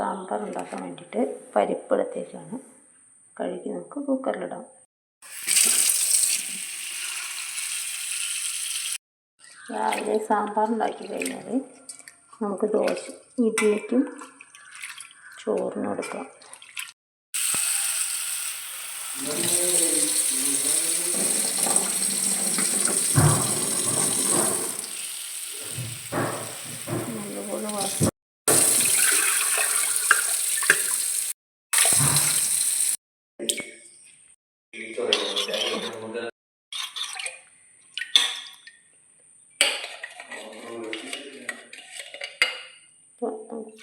സാമ്പാർ ഉണ്ടാക്കാൻ വേണ്ടിയിട്ട് പരിപ്പ് എടുത്തേക്കാണ്. കഴുകി നമുക്ക് കുക്കറിലിടാം. രാവിലെ സാമ്പാർ ഉണ്ടാക്കി കഴിഞ്ഞാൽ നമുക്ക് ദോശ ഇഡ്ഡലിക്കും ചോറിനും എടുക്കാം. നല്ലപോലെ വറുത്ത്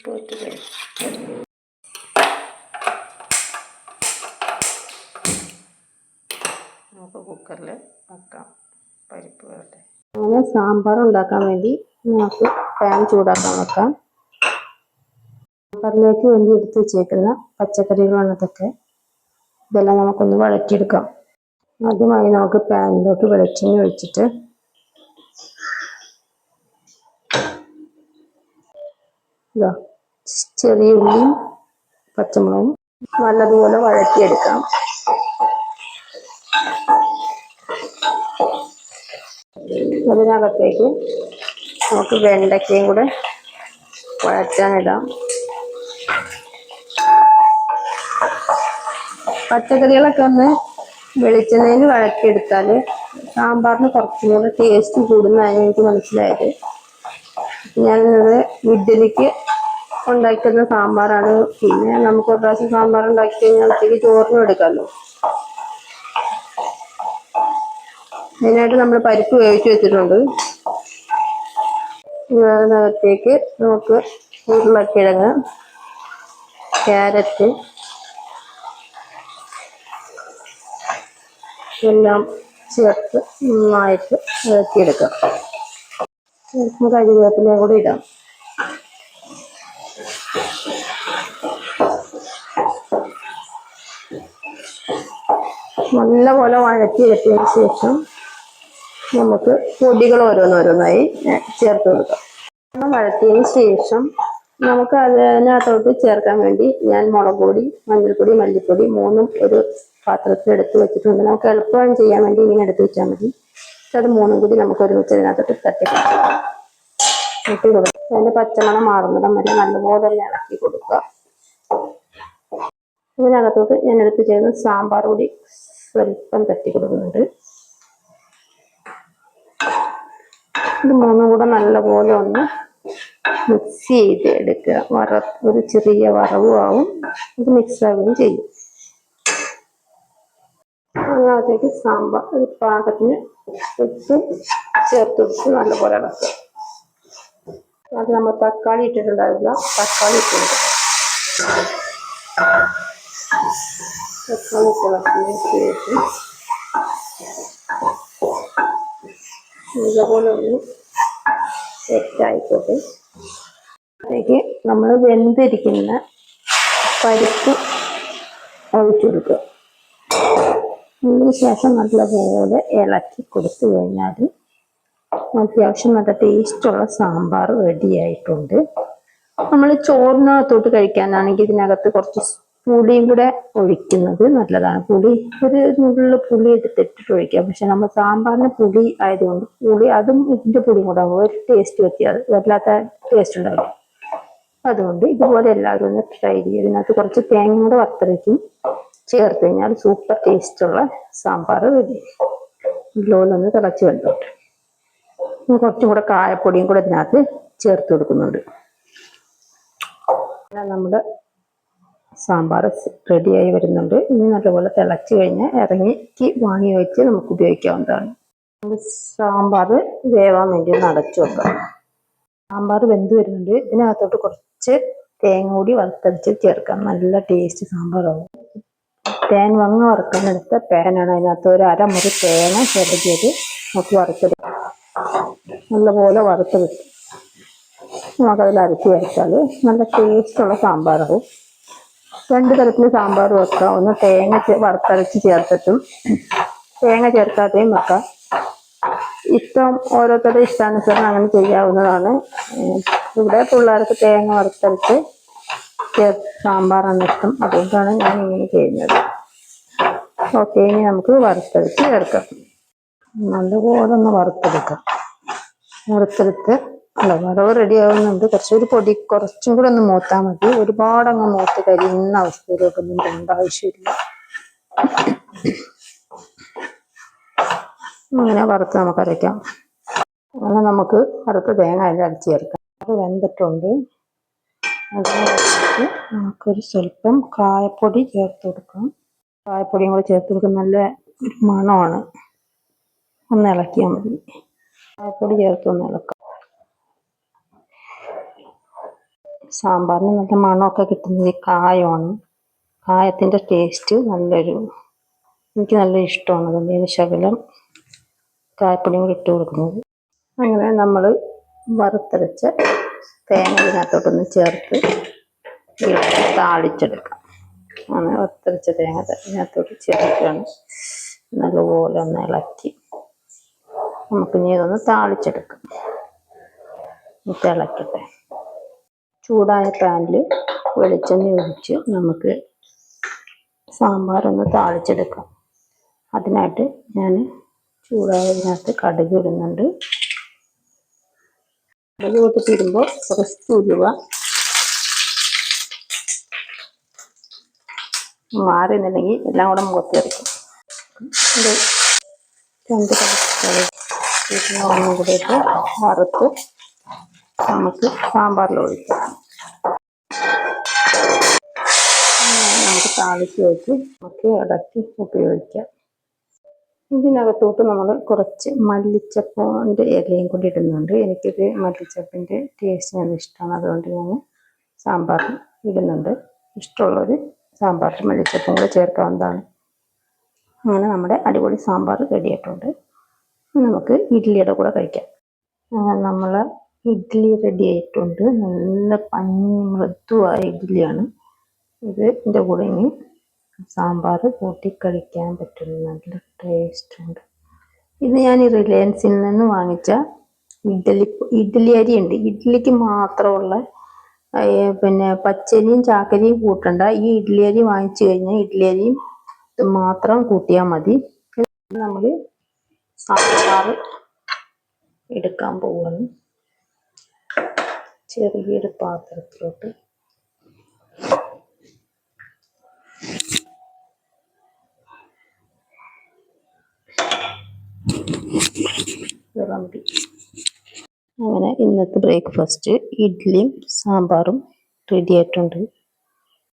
കഴിക്കും നമുക്ക് കുക്കറിൽ വെക്കാം. പരിപ്പ് വേട്ടെ അങ്ങനെ സാമ്പാർ ഉണ്ടാക്കാൻ വേണ്ടി നമുക്ക് പാൻ ചൂടാക്കാൻ വെക്കാം. സാമ്പാറിലേക്ക് വേണ്ടി എടുത്ത് വെച്ചേക്കുന്ന പച്ചക്കറികളാണ് ഇതൊക്കെ. ഇതെല്ലാം നമുക്കൊന്ന് വഴറ്റിയെടുക്കാം. ആദ്യമായി നമുക്ക് പാനിലോട്ട് വെളിച്ചെണ്ണ ഒഴിച്ചിട്ട് ഇതാ ചെറിയ ഉള്ളിയും പച്ചമുളകും നല്ലതുപോലെ വഴറ്റിയെടുക്കാം. അതിനകത്തേക്ക് നമുക്ക് വെണ്ടയ്ക്കയും കൂടെ വഴറ്റാനിടാം. പച്ചക്കറികളൊക്കെ ഒന്ന് വെളിച്ചെണ്ണയിൽ വഴറ്റിയെടുത്താൽ സാമ്പാറിന് കുറച്ചും കൂടെ ടേസ്റ്റ് കൂടുന്നതാണ് എനിക്ക് മനസ്സിലായത്. ഞാനിത് ഇഡ്ഡലിക്ക് ഉണ്ടാക്കുന്ന സാമ്പാറാണ്. പിന്നെ നമുക്ക് ഒരു പ്രാവശ്യം സാമ്പാർ ഉണ്ടാക്കി കഴിഞ്ഞാൽ ഉച്ചയ്ക്ക് ചോറിനും എടുക്കാമല്ലോ. അതിനായിട്ട് നമ്മൾ പരിപ്പ് വേവിച്ച് വെച്ചിട്ടുണ്ട്. ഇതിനകത്തേക്ക് നമുക്ക് ഉരുളക്കിഴങ്ങ് ക്യാരറ്റ് എല്ലാം ചേർത്ത് നന്നായിട്ട് ഇളക്കിയെടുക്കാം. നമുക്ക് കരിവേപ്പിലയും കൂടി ഇടാം. നല്ലപോലെ വഴറ്റിയെടുത്തതിന് ശേഷം നമുക്ക് പൊടികൾ ഓരോന്നോരോന്നായി ചേർത്ത് കൊടുക്കാം. വഴറ്റിയതിന് ശേഷം നമുക്ക് അതിനകത്തോട്ട് ചേർക്കാൻ വേണ്ടി ഞാൻ മുളക് പൊടി മഞ്ഞൾപ്പൊടി മല്ലിപ്പൊടി മൂന്നും ഒരു പാത്രത്തിൽ എടുത്ത് വെച്ചിട്ടുണ്ട്. നമുക്ക് എളുപ്പം ചെയ്യാൻ വേണ്ടി ഇങ്ങനെ എടുത്ത് വെച്ചാൽ മതി. അത് മൂന്നും കൂടി നമുക്ക് ഒരുമിച്ച് അതിനകത്തോട്ട് തട്ടി ഇട്ട് കൊടുക്കുക അതിന്റെ പച്ചമണം മാറുന്നിടം വരെ നല്ലപോലെ തന്നെ ഇളക്കി കൊടുക്കുക. ഇതിനകത്തോട്ട് ഞാൻ എടുത്ത് ചെയ്യുന്ന സാമ്പാർ പൊടി സ്വല്പം തട്ടി കൊടുക്കുന്നുണ്ട്. ഇത് മൂന്നും കൂടെ നല്ലപോലെ ഒന്ന് മിക്സ് ചെയ്ത് എടുക്കുക. വറ ഒരു ചെറിയ വറവും ആവും. ഇത് മിക്സ് ആവുകയും ചെയ്യും. അതിനകത്തേക്ക് സാമ്പാർ പാകത്തിന് ഉപ്പ് ചേർത്ത് കൊടുത്ത് നല്ലപോലെ ഇളക്കുക. അത് നമ്മൾ തക്കാളി ഇട്ടിട്ടുണ്ടാവില്ല തക്കാളി ഇട്ട് തക്കാളി തിളക്കിയതിന് ശേഷം ഇതുപോലെ ഒന്ന് സെറ്റായിക്കോട്ടെ. അതിലേക്ക് നമ്മൾ വെന്തിരിക്കുന്ന പരിപ്പ് ഒഴിച്ചെടുക്കുക അതിനുശേഷം അതിന് ശേഷം നല്ലപോലെ ഇളക്കി കൊടുത്തു കഴിഞ്ഞാൽ അത്യാവശ്യം നല്ല ടേസ്റ്റുള്ള സാമ്പാർ റെഡി ആയിട്ടുണ്ട് നമ്മൾ ചോറിനകത്തോട്ട് കഴിക്കാനാണെങ്കിൽ ഇതിനകത്ത് കുറച്ച് പുളിയും കൂടെ ഒഴിക്കുന്നത് നല്ലതാണ്. പുളി ഒരു നുള്ളിൽ പുളി എടുത്തിട്ടിട്ട് ഒഴിക്കാം. പക്ഷെ നമ്മൾ സാമ്പാറിന് പുളി ആയതുകൊണ്ട് പുളി അതും ഇതിന്റെ പുളിയും കൂടെ ആകും ഒരു ടേസ്റ്റ് വ്യത്യാസം വല്ലാത്ത ടേസ്റ്റ് ഉണ്ടാകും അതുകൊണ്ട് ഇതുപോലെ എല്ലാവരും ഒന്ന് ട്രൈ ചെയ്യുക. ഇതിനകത്ത് കുറച്ച് തേങ്ങ കൂടെ വറുത്തരയ്ക്കും ചേർത്ത് കഴിഞ്ഞാൽ സൂപ്പർ ടേസ്റ്റുള്ള സാമ്പാർ റെഡി. നല്ലോലൊന്ന് തിളച്ച് വെന്തോട്ടെ. ഇനി കുറച്ചും കൂടെ കായപ്പൊടിയും കൂടെ ഇതിനകത്ത് ചേർത്ത് കൊടുക്കുന്നുണ്ട്. നമ്മുടെ സാമ്പാർ റെഡിയായി വരുന്നുണ്ട്. ഇനി നല്ലപോലെ തിളച്ച് കഴിഞ്ഞ് ഇറങ്ങിക്ക് വാങ്ങി വെച്ച് നമുക്ക് ഉപയോഗിക്കാവുന്നതാണ്. സാമ്പാർ വേവാൻ വേണ്ടി ഒന്ന് അടച്ചു വെക്കാം. സാമ്പാർ വെന്ത് വരുന്നുണ്ട്. ഇതിനകത്തോട്ട് കുറച്ച് തേങ്ങ കൂടി വറുത്തടിച്ച് ചേർക്കാം. നല്ല ടേസ്റ്റ് സാമ്പാറാവും. തേൻ വങ്ങ വറുക്കാനെടുത്ത പാനാണ്. അതിനകത്ത് ഒരു അരമുറി തേങ്ങ ചെറുകിയത് നമുക്ക് വറുത്തെടുക്കാം. നല്ലപോലെ വറുത്ത് കിട്ടും നമുക്കതിൽ അരച്ച് വെച്ചാൽ നല്ല ടേസ്റ്റുള്ള സാമ്പാറാവും. രണ്ട് തരത്തിൽ സാമ്പാർ വെക്കാം. ഒന്ന് തേങ്ങ വറുത്തരച്ച് ചേർത്തിട്ടും തേങ്ങ ചേർക്കാതെയും വെക്കാം. ഇഷ്ടം ഓരോരുത്തരുടെ ഇഷ്ടാനുസരണം അങ്ങനെ ചെയ്യാവുന്നതാണ്. ഇവിടെ പിള്ളേർക്ക് തേങ്ങ വറുത്തരച്ച് ചേർ സാമ്പാറാണ് ഇഷ്ടം. അതുകൊണ്ടാണ് ഞാൻ ഇങ്ങനെ ചെയ്യുന്നത്. ഓക്കെ ഇനി നമുക്ക് വറുത്തരച്ച് ചേർക്കാം. നല്ലപോലെ ഒന്ന് വറുത്തെടുക്കാം. വറുത്തെടുത്ത് അല്ല വറവ് റെഡി ആവുന്നുണ്ട് കുറച്ചൊരു പൊടി കുറച്ചും കൂടെ ഒന്ന് മൂത്താൽ മതി. ഒരുപാട് അങ്ങ് മൂത്ത് കരിയുന്ന അവസ്ഥയിലോട്ടൊന്നും പോകേണ്ട ആവശ്യമില്ല. അങ്ങനെ വറുത്ത് നമുക്ക് അരയ്ക്കാം. അങ്ങനെ നമുക്ക് വറുത്ത് തേങ്ങ അതിൽ അടിച്ച് ചേർക്കാം. അത് വെന്തിട്ടുണ്ട്. അതിനകത്ത് നമുക്കൊരു സ്വല്പം കായപ്പൊടി ചേർത്ത് കൊടുക്കാം. കായപ്പൊടിയും കൂടെ ചേർത്ത് കൊടുക്കുന്ന നല്ല ഒരു മണമാണ്. ഒന്ന് ഇളക്കിയാൽ മതി. കായപ്പൊടി ചേർത്ത് ഒന്ന് ഇളക്കാം സാമ്പാറിന് നല്ല മണമൊക്കെ കിട്ടുന്നത് കായമാണ്. കായത്തിന്റെ ടേസ്റ്റ് നല്ലൊരു എനിക്ക് നല്ല ഇഷ്ടമാണ് അതുകൊണ്ട് ശകലം കായപ്പൊടിയും കൂടി ഇട്ട് കൊടുക്കുന്നത്. അങ്ങനെ നമ്മൾ വറുത്തരച്ച തേങ്ങ ഇതിനകത്തോട്ടൊന്ന് ചേർത്ത് താളിച്ചെടുക്കാം. അങ്ങനെ വറുത്തരച്ച തേങ്ങ അതിനകത്തോട്ട് ചേർക്കുകയാണ്. നല്ലപോലെ ഒന്ന് ഇളക്കി. നമുക്കിനി ഇതൊന്ന് താളിച്ചെടുക്കാം. തിളക്കട്ടെ. ചൂടായ പാനിൽ വെളിച്ചെണ്ണ ഒഴിച്ച് നമുക്ക് സാമ്പാർ ഒന്ന് താളിച്ചെടുക്കാം. അതിനായിട്ട് ഞാൻ ചൂടായതിനകത്ത് കടുക് ഇടുന്നുണ്ട്. കടുക് പൊട്ടിത്തിരുമ്പോൾ കുറച്ച് ഉലുവ. മാറിന്നില്ലെങ്കിൽ എല്ലാം കൂടെ മുഖത്തിറക്കും രണ്ട് പച്ചക്കറി ഇട്ട് വറുത്ത് നമുക്ക് സാമ്പാറിൽ നമുക്ക് താളിച്ച് വെച്ച് നമുക്ക് ഇടയ്ക്ക് ഉപയോഗിക്കാം. ഇതിനകത്തോട്ട് നമ്മൾ കുറച്ച് മല്ലിച്ചപ്പിന്റെ ഇലയും കൂടി ഇടുന്നുണ്ട്. എനിക്കിത് മല്ലിച്ചപ്പിന്റെ ടേസ്റ്റ് നല്ല ഇഷ്ടമാണ് അതുകൊണ്ട് ഞാൻ സാമ്പാറിൽ ഇടുന്നുണ്ട്. ഇഷ്ടമുള്ളൊരു സാമ്പാറിൽ മല്ലിച്ചപ്പും കൂടെ ചേർക്കാവുന്നതാണ്. അങ്ങനെ നമ്മുടെ അടിപൊളി സാമ്പാർ റെഡിയായിട്ടുണ്ട് നമുക്ക് ഇഡ്ഡലിയുടെ കൂടെ കഴിക്കാം. നമ്മൾ ഇഡ്ഡലി റെഡി ആയിട്ടുണ്ട്. നല്ല പഞ്ഞി മൃദുവായ ഇഡ്ഡലിയാണ് ഇത് ഇതിന്റെ കൂടെ ഇനി സാമ്പാർ കൂട്ടി കഴിക്കാൻ പറ്റുന്ന നല്ല ടേസ്റ്റ് ഉണ്ട്. ഇത് ഞാൻ റിലയൻസിൽ നിന്ന് വാങ്ങിച്ച ഇഡ്ഡലി ഇഡ്ഡലി അരി ഉണ്ട്. ഇഡ്ഡലിക്ക് മാത്രമുള്ള പിന്നെ പച്ചരിയും ചാക്കരിയും കൂട്ടണ്ട. ഈ ഇഡ്ഡലി അരി വാങ്ങിച്ചു കഴിഞ്ഞാൽ ഇഡ്ഡലി അരിയും മാത്രം കൂട്ടിയാൽ മതി. നമ്മൾ സാമ്പാർ എടുക്കാൻ പോവാണ്. ചെറിയൊരു പാത്രത്തിലോട്ട്. അങ്ങനെ ഇന്നത്തെ ബ്രേക്ക്ഫാസ്റ്റ് ഇഡ്ഡലിയും സാമ്പാറും റെഡി ആയിട്ടുണ്ട്.